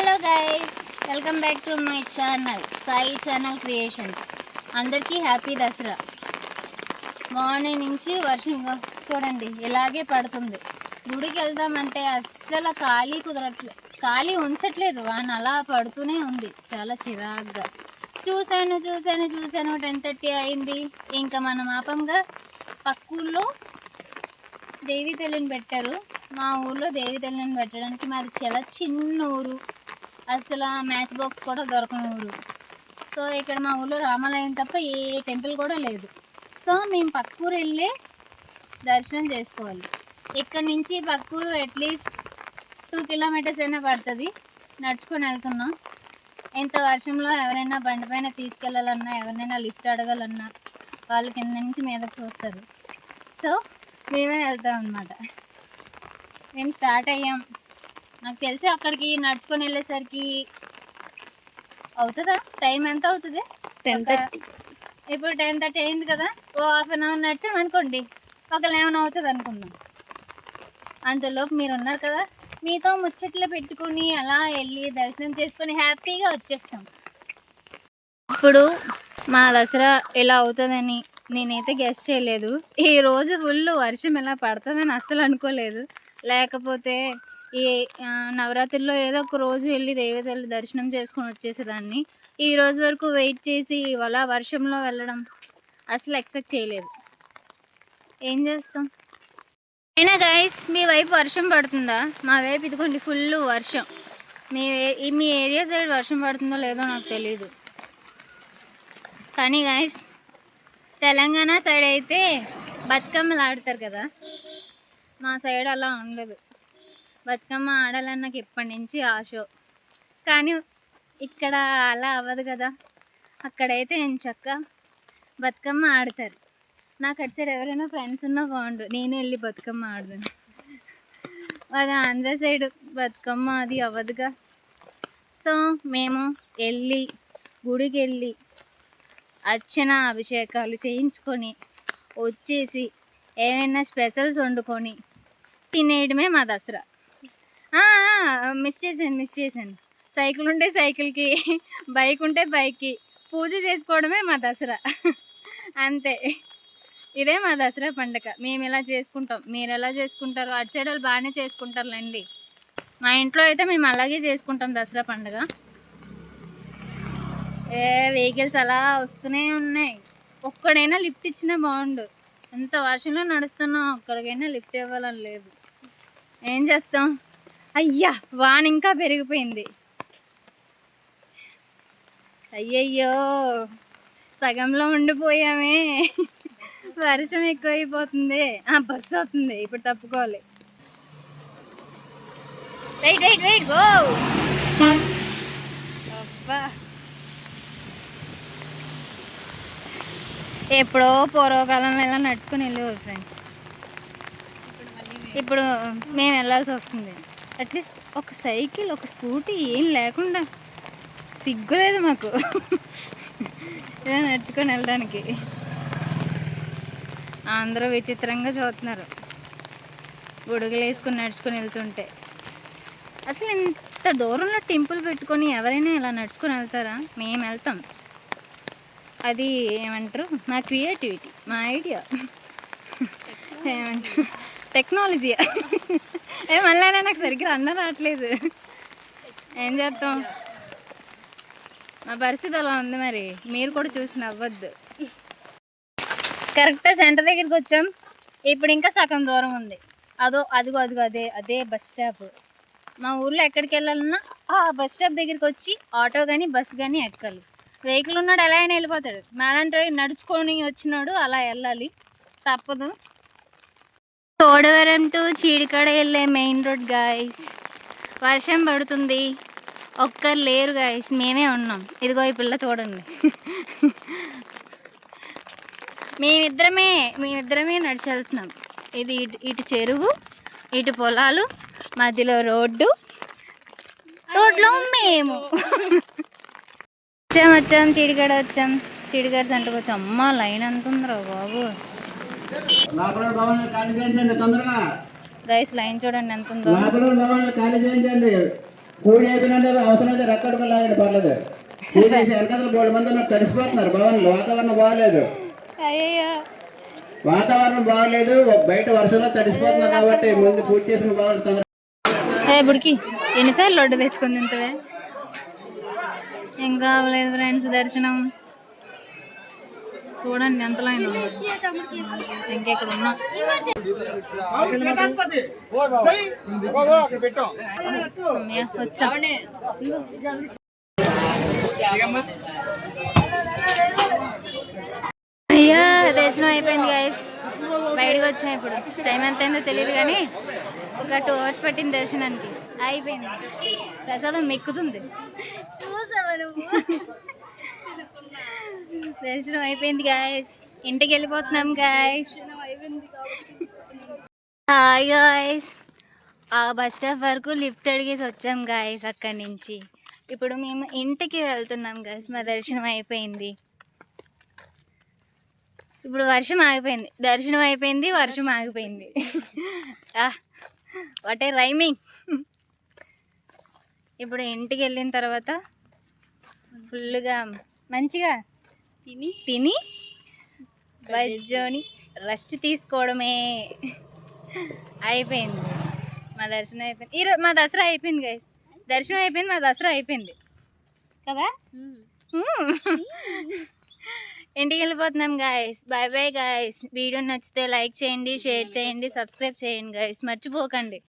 Hello guys welcome back to my channel Sai channel creations అందరికీ happy Dasara. Morning నుంచి వర్షం చూడండి ఇలాగే పడుతుంది. గుడికి వెళ్దామంటే అస్సలు ఖాళీ కుదరట్లేదు ఖాళీ ఉంచట్లేదు. వాన అలా పడుతూనే ఉంది చాలా చిరాగ్గా. చూశాను చూశాను చూశాను టెన్ థర్టీ అయింది. ఇంకా మనం మాపంగా పక్కూళ్ళో దేవి తల్లిని పెట్టారు. మా ఊర్లో దేవి తల్లిని పెట్టడానికి మాది చాలా చిన్న ఊరు అసలు మ్యాచ్ బాక్స్ కూడా దొరకని ఊరు సో ఇక్కడ మా ఊళ్ళో రామాలయం తప్ప ఏ టెంపుల్ కూడా లేదు. సో మేము పక్కూరు వెళ్ళి దర్శనం చేసుకోవాలి. ఇక్కడ నుంచి పక్కూరు అట్లీస్ట్ టూ కిలోమీటర్స్ అయినా పడుతుంది. నడుచుకొని వెళ్తున్నాం. ఇంత వర్షంలో ఎవరైనా బండి పైన తీసుకెళ్ళాలన్నా ఎవరినైనా లిఫ్ట్ అడగాలన్నా వాళ్ళు కింద నుంచి మీదకి చూస్తారు. సో మేమే వెళ్తాం అనమాట మేము స్టార్ట్ అయ్యాం. నాకు తెలిసి అక్కడికి నడుచుకొని వెళ్ళేసరికి అవుతుందా? టైం ఎంత అవుతుంది? టెన్ ఒక- ఇప్పుడు టెన్ థర్టీ అయింది కదా. ఓ హాఫ్ అన్ అవర్ నడిచాం అనుకోండి. ఒక లెవెన్ అవుతుంది అనుకుందాం. అంతలోపు మీరు ఉన్నారు కదా. మీతో ముచ్చట్లు పెట్టుకుని అలా వెళ్ళి దర్శనం చేసుకొని హ్యాపీగా వచ్చేస్తాం. ఇప్పుడు మా దసరా ఇలా అవుతుందని నేనైతే గెస్ట్ చేయలేదు. ఈ రోజు ఫుల్ వర్షం ఇలా పడుతుందని అస్సలు అనుకోలేదు. లేకపోతే ఈ నవరాత్రిలో ఏదో ఒక రోజు వెళ్ళి దేవతలు దర్శనం చేసుకొని వచ్చేసేదాన్ని. ఈ రోజు వరకు వెయిట్ చేసి ఇవాళ వర్షంలో వెళ్ళడం అసలు ఎక్స్పెక్ట్ చేయలేదు. ఏం చేస్తాం? అయినా గైస్ మీ వైపు వర్షం పడుతుందా? మా వైపు ఇదిగోండి ఫుల్ వర్షం. మీ ఈ- మీ ఏరియా సైడ్ వర్షం పడుతుందో లేదో నాకు తెలియదు కానీ గైస్ తెలంగాణ సైడ్ అయితే బతుకమ్మలు ఆడతారు కదా? మా సైడ్ అలా ఉండదు. బతుకమ్మ ఆడాలని నాకు ఎప్పటి నుంచి ఆశ. కానీ ఇక్కడ అలా అవ్వదు కదా. అక్కడైతే చక్క? బతుకమ్మ ఆడతారు. నాకు అటు సైడ్ ఎవరైనా ఫ్రెండ్స్ ఉన్నా బాగుండు. నేను వెళ్ళి బతుకమ్మ ఆడదాను అది ఆంధ్ర సైడ్ బతుకమ్మ అది అవ్వదుగా. సో మేము వెళ్ళి గుడికి వెళ్ళి అర్చన అభిషేకాలు చేయించుకొని వచ్చేసి ఏమైనా స్పెషల్స్ వండుకొని తినేయడమే మా దసరా. మిస్ చేశాను మిస్ చేశాను. సైకిల్ ఉంటే సైకిల్కి బైక్ ఉంటే బైక్కి. పూజ చేసుకోవడమే మా దసరా. అంతే. ఇదే మా దసరా పండగ. మేము ఇలా చేసుకుంటాం మీరు ఎలా చేసుకుంటారు అటు సైడ్ వాళ్ళు బాగానే చేసుకుంటారులేండి. మా ఇంట్లో అయితే మేము అలాగే చేసుకుంటాం దసరా పండగ. ఏ వెహికల్స్ అలా వస్తూనే ఉన్నాయి. ఒక్కడైనా లిఫ్ట్ ఇచ్చినా బాగుండు. ఎంత వర్షంలో నడుస్తున్నాం ఒక్కడికైనా లిఫ్ట్ ఇవ్వాలని లేదు. ఏం చేస్తాం? అయ్యా వాన ఇంకా పెరిగిపోయింది. అయ్యయ్యో సగంలో ఉండిపోయామే. వర్షం ఎక్కువైపోతుంది. ఆ బస్సు అవుతుంది ఇప్పుడు తప్పుకోవాలి. Wait wait wait go. అబ్బా. ఎప్పుడో పూర్వకాలంలో ఇలా నడుచుకుని వెళ్ళేవారు ఫ్రెండ్స్ ఇప్పుడు మేము వెళ్ళాల్సి వస్తుంది. అట్లీస్ట్ ఒక సైకిల్ ఒక స్కూటీ ఏం లేకుండా సిగ్గు లేదు మాకు. ఇలా నడుచుకొని వెళ్ళడానికి. అందరూ విచిత్రంగా చూస్తున్నారు. గొడుగులు వేసుకొని నడుచుకొని వెళ్తుంటే. అసలు ఇంత దూరంలో టెంపుల్ పెట్టుకొని ఎవరైనా ఇలా నడుచుకొని వెళ్తారా? మేము వెళ్తాం. అది ఏమంటారు? మా క్రియేటివిటీ మా ఐడియా. ఏమంటారు? టెక్నాలజీ. ఏ మళ్ళీ నాకు సరిగ్గా అన్న రావట్లేదు. ఏం చేస్తాం మా పరిస్థితి అలా ఉంది మరి. మీరు కూడా చూసి నవ్వద్దు. కరెక్ట్ సెంటర్ దగ్గరికి వచ్చాం. ఇప్పుడు ఇంకా సగం దూరం ఉంది. అదో అదిగో అదిగో అదే అదే బస్ స్టాప్. మా ఊర్లో ఎక్కడికి వెళ్ళాలన్నా ఆ బస్ స్టాప్ దగ్గరికి వచ్చి ఆటో కానీ బస్ కానీ ఎక్కాలి. వెహికల్ ఉన్నాడు ఎలా అయినా వెళ్ళిపోతాడు. మాలాంటి నడుచుకొని వచ్చినాడు అలా వెళ్ళాలి. తప్పదు. తోడవరం టు చీడికాడ వెళ్ళే మెయిన్ రోడ్ గాయస్ వర్షం పడుతుంది. ఒక్కరు లేరు గాయస్ మేమే ఉన్నాం. ఇదిగో ఈ పిల్ల చూడండి. మేమిద్దరమే మేమిద్దరమే నడిచెళ్తున్నాం. ఇది ఇటు ఇటు చెరువు ఇటు పొలాలు మధ్యలో రోడ్డు. రోడ్లో మేము. వచ్చాం వచ్చాం చీడికాడ వచ్చాం. చీడికాడ సెంటర్కి వచ్చాం. అమ్మ లైన్ అంటుందిరా బాబు. గైస్ లైన్ చూడండి ఎంత ఉందో. అవసరం అయితే రెక్కడ లాగండి పర్లేదు. పూజ చేసి వెనకాల బోళ్ళ మంది నాకు తడిసిపోతున్నారు భవన్లు వాతావరణం బాగలేదు. అయ్యో వాతావరణం బాగలేదు బయట వర్షంలో తడిసిపోతున్నారు కాబట్టి ముందు పూజ చేసిన బాగుంటుంది తొందరగా ఏ బుడికి ఎన్నిసార్లు లడ్డు తెచ్చుకుంది ఇంతవే ఏం కావలేదు ఫ్రెండ్స్ దర్శనం. చూడండి ఎంత లైన్ ఉందో. ఉన్నా వచ్చా. అయ్యా దర్శనం అయిపోయింది గాయస్ బయటకు వచ్చాం ఇప్పుడు. టైం ఎంత అయిందో తెలియదు కానీ ఒక టూ అవర్స్ పట్టింది దర్శనానికి. అయిపోయింది. ప్రసాదం మెక్కుతుంది. దర్శనం అయిపోయింది గాయస్ ఇంటికి వెళ్ళిపోతున్నాం గాయస్ హాయ్ గాయస్ ఆ బస్ స్టాప్ వరకు లిఫ్ట్ అడిగేసి వచ్చాం గాయస్ అక్కడి నుంచి. ఇప్పుడు మేము ఇంటికి వెళ్తున్నాం గాయస్ మా దర్శనం అయిపోయింది. ఇప్పుడు వర్షం ఆగిపోయింది. దర్శనం అయిపోయింది వర్షం ఆగిపోయింది. వాట్ ఏ రైమింగ్ ఇప్పుడు ఇంటికి వెళ్ళిన తర్వాత ఫుల్గా మంచిగా తిని తిని వజ్జోని రెస్ట్ తీసుకోవడమే అయిపోయింది. మా దర్శనం అయిపోయింది. ఈరోజు మా దసరా అయిపోయింది గైస్ దర్శనం అయిపోయింది మా దసరా అయిపోయింది. కదా? మ్మ్. ఇంటికి వెళ్ళిపోతున్నాం guys bye bye guys video నచ్చితే లైక్ చేయండి షేర్ చేయండి సబ్స్క్రైబ్ చేయండి గాయస్ మర్చిపోకండి.